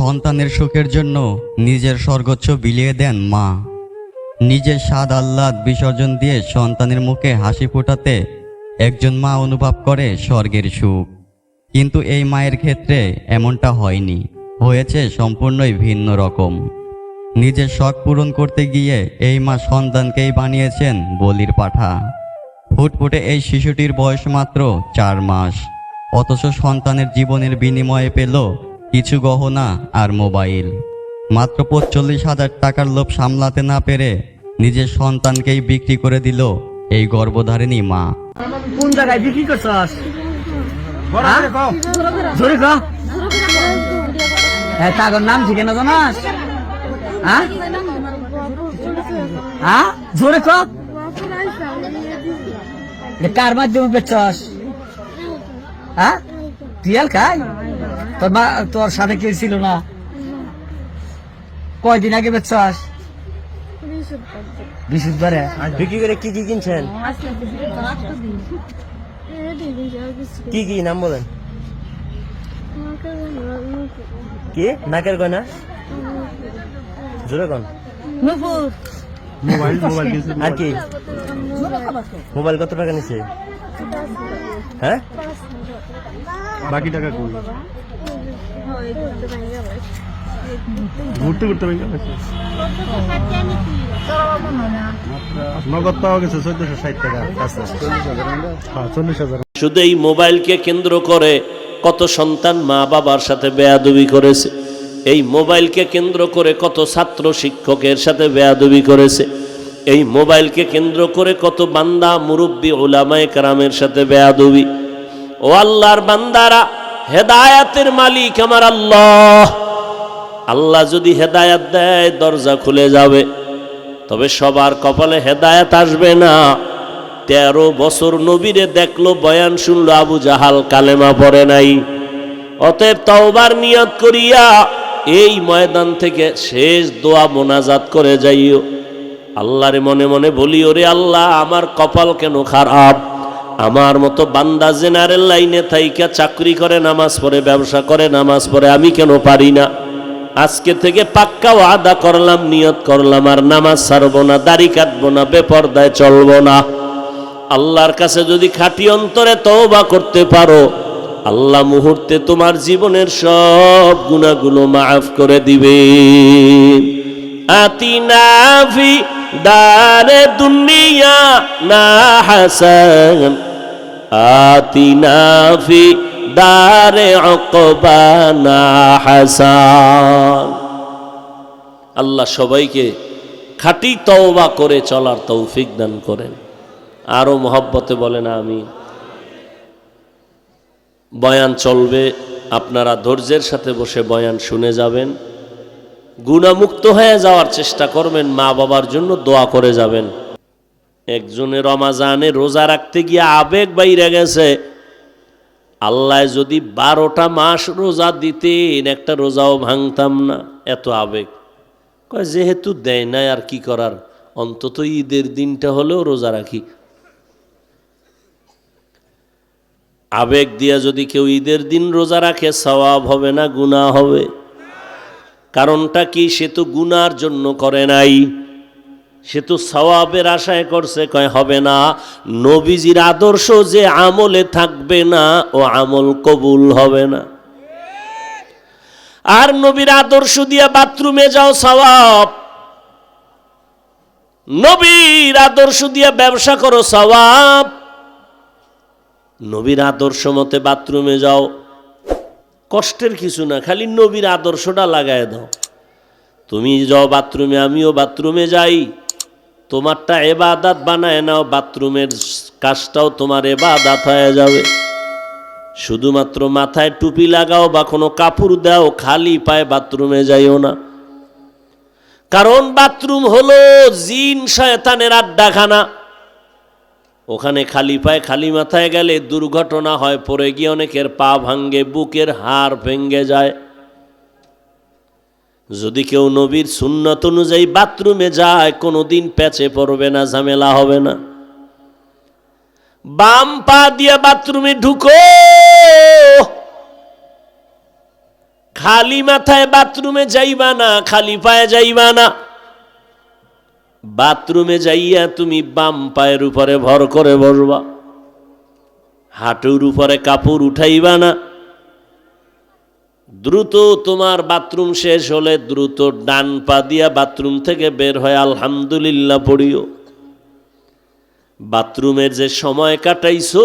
সন্তানের সুখের জন্য নিজের সর্বোচ্চ বিলিয়ে দেন মা। নিজের স্বাদ আহ্লাদ বিসর্জন দিয়ে সন্তানের মুখে হাসি ফোটাতে একজন মা অনুভব করে স্বর্গের সুখ। কিন্তু এই মায়ের ক্ষেত্রে এমনটা হয়নি। হয়েছে সম্পূর্ণই ভিন্ন রকম। নিজের শখ পূরণ করতে গিয়ে এই মা সন্তানকেই বানিয়েছেন বলির পাঠা। ফুটফুটে এই শিশুটির বয়স মাত্র চার মাস। অথচ সন্তানের জীবনের বিনিময়ে পেল কিছু গহনা আর মোবাইল। মাত্র পঁচল্লিশ হাজার টাকার লোভ সামলাতে না পেরে নিজের সন্তানকেই বিক্রি করে দিল এই গর্ভধারিণী মা। কোন জায়গায় বিক্রি করছস? হ্যাঁ? হ্যাঁ তাগর নাম ঠিক না জানাস? হ্যাঁ? হ্যাঁ? জোরে কার মাধ্যমে বেচছস? হ্যাঁ? টিয়াল খাই তোর মা তোর সাথে কেউ ছিল না? কয়দিন আগে বেচছস বৃহস্পতিবারে। বিক্রি করে কি কি কিনছেন? কি কি নাম বলেন? কি? নাকের গয়না? জোরে কন? মোবাইল মোবাইল আর কি? মোবাইল কত টাকা নিছে? হ্যাঁ? বাকি টাকা কই? ঘুরতে ঘুরতে ভেঙে গেছে নগদ পাওয়া গেছে চোদ্দশো ষাট টাকা হ্যাঁ চল্লিশ হাজার। শুধু এই মোবাইলকে কেন্দ্র করে কত সন্তান মা বাবার সাথে বেয়াদবি করেছে? এই মোবাইলকে কেন্দ্র করে কত ছাত্র শিক্ষকের সাথে বেয়াদবি করেছে? এই মোবাইলকে কেন্দ্র করে কত বান্দা মুরব্বী ওলামায়ে কারামের সাথে বেয়াদবি? ও আল্লাহর বান্দারা হেদায়াতের মালিক আমার আল্লাহ। আল্লাহ যদি হেদায়াত দেয়, দরজা খুলে যাবে। তবে সবার কপালে হেদায়াত আসবে না। তেরো বছর নবীরে দেখল, বয়ান শুনলো, আবু জাহাল কালেমা পড়ে নাই। অতএব তওবার নিয়ত করিয়া এই ময়দান থেকে শেষ দোয়া মোনাজাত করে যাইও। আল্লাহরে মনে মনে বলি ওরে আল্লাহ, আমার কপাল কেন খারাপ? আমার মতো বান্দা জেনারেল লাইনে থাইকা চাকরি করে, নামাজ পড়ে, ব্যবসা করে, নামাজ পড়ে, আমি কেন পারি না? আজকে থেকে পাক্কা আদা করলাম, নিয়ত করলাম, আর নামাজ ছাড়বো না, দাড়ি কাটবো না, বেপর্দায় চলবো না। আল্লাহর কাছে যদি খাঁটি অন্তরে তওবা করতে পারো, আল্লাহ মুহূর্তে তোমার জীবনের সব গুণাগুলো মাফ করে দিবে। আতিনাফি দারে দুনিয়া না হাসান। আতিনাফি দারে অকবা না হাসান। আল্লাহ সবাইকে খাঁটি তওবা করে চলার তৌফিক দান করেন। আরও মহব্বতে বলেন আমি বয়ান চলবে, আপনারা ধৈর্যের সাথে বসে বয়ান শুনে যাবেন। গুণামুক্ত হয়ে যাওয়ার চেষ্টা করবেন মা বাবার জন্য দোয়া করে যাবেন। একজনে রমাজানে রোজা রাখতে গিয়ে আবেগ বাইরে গেছে। আল্লাহ যদি বারোটা মাস রোজা দিতেন, একটা রোজাও ভাঙতাম না। এত আবেগ। কয়, যেহেতু দেয় নাই, আর কি করার? অন্তত ঈদের দিনটা হলেও রোজা রাখি। আবেগ দিয়া যদি কেউ ঈদের দিন রোজা রাখে, সওয়াব হবে না, গুনাহ হবে। কারণটা কি? সে তো গুনার জন্য করে নাই। সে তো সওয়াবের আশায় করছে, কয়, হবে না। নবীজির আদর্শ যে আমলে থাকবে না, ও আমল কবুল হবে না। আর নবীর আদর্শ দিয়া বাথরুমে যাও সওয়াব। নবীর আদর্শ দিয়া ব্যবসা করো সওয়াব। নবীর আদর্শ মতে বাথরুমে যাও। কষ্টের কিছু না, খালি নবীর আদর্শটা লাগায় দাও। তুমি যাও বাথরুমে, আমিও বাথরুমে যাই। তোমারটা এবাদাত বানায় নাও, বাথরুমের কাজটাও তোমার এবাদাত হয়ে যাবে। শুধুমাত্র মাথায় টুপি লাগাও বা কোনো কাপড় দাও, খালি পায়ে বাথরুমে যাইও না। কারণ বাথরুম হলো জিন শয়তানের আড্ডাখানা। ওখানে খালি পায়ে খালি মাথায় গেলে দুর্ঘটনা হয়, পড়ে গিয়ে অনেকের পা ভাঙ্গে, বুকের হাড় ভেঙ্গে যায়। যদি কেউ নবীর সুন্নত অনুযায়ী বাথরুমে যায় কোনো দিন প্যাচে পড়বে না, ঝামেলা হবে না। বাম পা দিয়ে বাথরুমে ঢুকো। খালি মাথায় বাথরুমে যাইবা না, খালি পায়ে যাইবা না। বাথরুমে যাইয়া তুমি বাম পায়ের উপরে ভর করে বসবা। হাঁটুর উপরে কাপড় উঠাইবা না। দ্রুত তোমার বাথরুম শেষ হলে দ্রুত ডান পা দিয়া বাথরুম থেকে বের হয় আলহামদুলিল্লাহ পড়িও। বাথরুমের যে সময় কাটাইছো,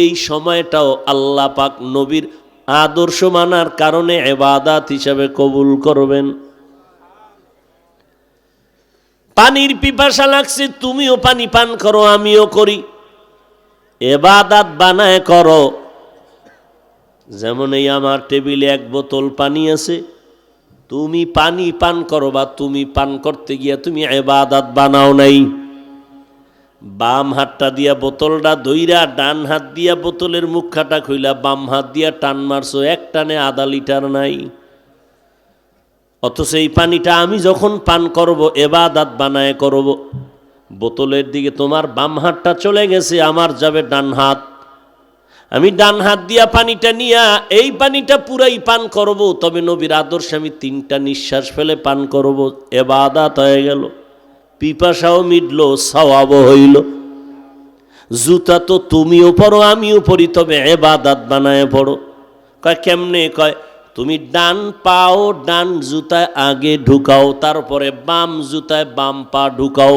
এই সময়টাও আল্লাহ পাক নবীর আদর্শ মানার কারণে এবাদাত হিসাবে কবুল করবেন। পানির পিপাসা লাগছে, তুমিও পানি পান করো, আমিও করি। এবাদাত বানায় করো যেমন এই আমার টেবিলে এক বোতল পানি আছে, তুমি পানি পান করো বা তুমি পান করতে গিয়া তুমি এবাদাত বানাও নাই। বাম হাতটা দিয়া বোতলটা দইরা ডান হাত দিয়া বোতলের মুখাটা খুইলা, বাম হাত দিয়া টান মারছো, এক টানে আধা লিটার নাই। অথচ এই পানিটা আমি যখন পান করব এবাদাত বানায় করব। বোতলের দিকে তোমার বাম হাতটা চলে গেছে, আমার যাবে ডান হাত। আমি ডান হাত দিয়া পানিটা নিয়া এই পানিটা পুরাই পান করব, তবে নবীর আদর্শে আমি তিনটা নিঃশ্বাস ফেলে পান করব। এবাদাত হয়ে গেল, পিপাসাও মিটল, সওয়াবও হইল। জুতা তো তুমিও পড়ো আমিও পড়ি তবে এবাদাত বানায় পড়ো। কয়, কেমনে? কয়, তুমি ডান পাও, ডান জুতায় আগে ঢুকাও, তারপরে বাম জুতায় বাম পা ঢুকাও।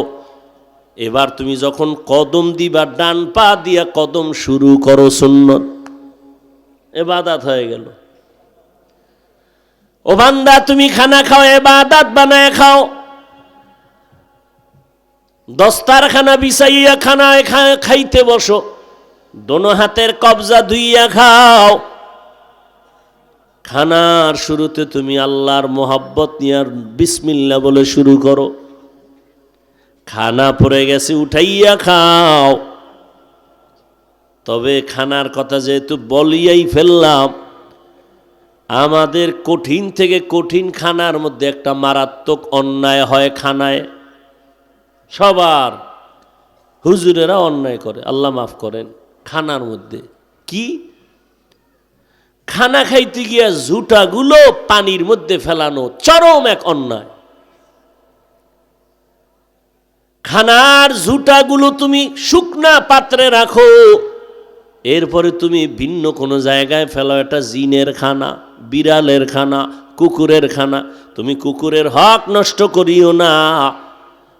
এবার তুমি যখন কদম দিবা, ডান পা দিয়া কদম শুরু করো সুন্নত। এবাদাত হয়ে গেল। ও বান্দা, তুমি খানা খাও, এবাদাত বানায় খাও। দস্তারখানা বিছাইয়া খানায় খা- খাইতে বসো। দোনো হাতের কবজা ধুইয়া খাও। খানার শুরুতে তুমি আল্লাহর মোহাব্বত নিয়ে আর বিসমিল্লা বলে শুরু করো। খানা পড়ে গেছে, উঠাইয়া খাও। তবে খানার কথা যেহেতু বলিয়াই ফেললাম, আমাদের কঠিন থেকে কঠিন খানার মধ্যে একটা মারাত্মক অন্যায় হয় খানায়। সবার হুজুরেরা অন্যায় করে, আল্লাহ মাফ করেন, খানার মধ্যে। কি? খানা খাইতে গিয়া ঝুটাগুলো পানির মধ্যে ফেলানো চরম এক অন্যায়। খানার ঝুটাগুলো তুমি শুকনা পাত্রে রাখো। এরপরে তুমি ভিন্ন কোনো জায়গায় ফেলো, এটা জিনের খানা, বিড়ালের খানা, কুকুরের খানা। তুমি কুকুরের হক নষ্ট করিও না,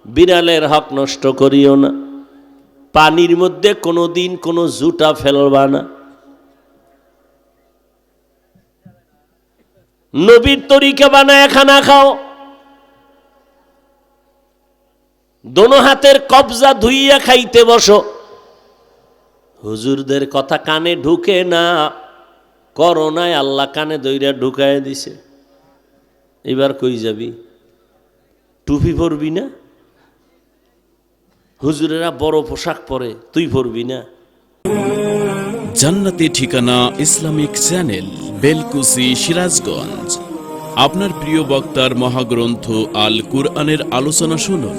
বিড়ালের হক নষ্ট করিও না। পানির মধ্যে কোনো দিন কোনো জুটা ফেলবা না। নবীর তরিকা বানায় খানা খাও। দোনো হাতের কবজা ধুইয়া খাইতে বসো। হুজুরদের কথা কানে ঢুকে না, করোনায় আল্লাহ কানে দইরা ঢুকায় দিছে। এবার কই যাবি? টুপি পরবি না? হুজুরেরা বড় পোশাক পরে, তুই পরবি না? জান্নাতি ঠিকানা ইসলামিক চ্যানেল, বেলকুসি, সিরাজগঞ্জ। আপনার প্রিয় বক্তার মহাগ্রন্থ আল কুরআনের আলোচনা শুনুন।